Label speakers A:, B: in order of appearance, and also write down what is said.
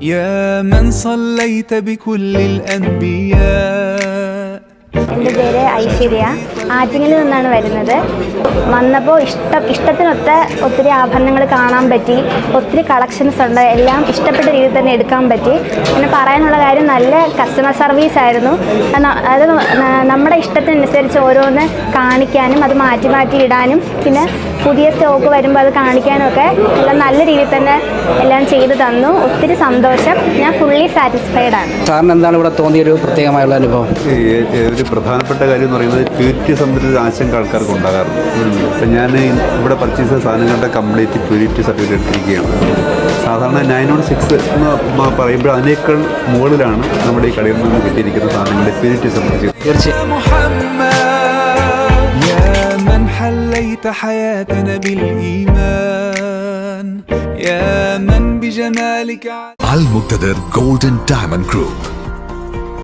A: يا من صليت بكل الأنبياء.
B: എന്റെ പേര് ഐശ്വര്യ. ആറ്റിങ്ങിൽ നിന്നാണ് വരുന്നത്. വന്നപ്പോൾ ഇഷ്ടം ഇഷ്ടത്തിനൊത്ത ഒത്തിരി ആഭരണങ്ങൾ കാണാൻ പറ്റി. ഒത്തിരി കളക്ഷൻസ് ഉണ്ട്. എല്ലാം ഇഷ്ടപ്പെട്ട രീതിയിൽ തന്നെ എടുക്കാൻ പറ്റി. പിന്നെ പറയാനുള്ള കാര്യം നല്ല കസ്റ്റമർ സർവീസ് ആയിരുന്നു. അത് നമ്മുടെ ഇഷ്ടത്തിനനുസരിച്ച് ഓരോന്ന് കാണിക്കാനും അത് മാറ്റി മാറ്റി ഇടാനും പിന്നെ പുതിയ സ്റ്റോക്ക് വരുമ്പോൾ അത് കാണിക്കാനും ഒക്കെ എല്ലാം നല്ല രീതിയിൽ തന്നെ എല്ലാം ചെയ്തു തന്നു. ഒത്തിരി സന്തോഷം. ഞാൻ ഫുള്ളി സാറ്റിസ്ഫൈഡ് ആണ്.
C: സാറിന് എന്താണ് ഇവിടെ തോന്നിയൊരു പ്രത്യേകമായുള്ള അനുഭവം?
D: പ്രധാനപ്പെട്ട കാര്യം എന്ന് പറയുന്നത് പ്യൂരിറ്റി സംബന്ധിച്ച ആശങ്ക ആൾക്കാർക്ക് ഉണ്ടാകാറുണ്ട്. അപ്പം ഞാൻ ഇവിടെ പർച്ചേസ് ചെയ്ത സാധനങ്ങളുടെ കംപ്ലീറ്റ് പ്യൂരിറ്റി സർട്ടിഫിക്കറ്റ് എടുത്തിരിക്കുകയാണ്. സാധാരണ നയൻ വൺ സിക്സ് എന്ന് പറയുമ്പോൾ അതിനേക്കാൾ മുകളിലാണ് നമ്മുടെ ഈ കടയിൽ നിന്ന് കിട്ടിയിരിക്കുന്ന സാധനങ്ങളുടെ പ്യൂരിറ്റി സംബന്ധിച്ച്.
C: തീർച്ചയായും.
E: Al Muktadir golden diamond group.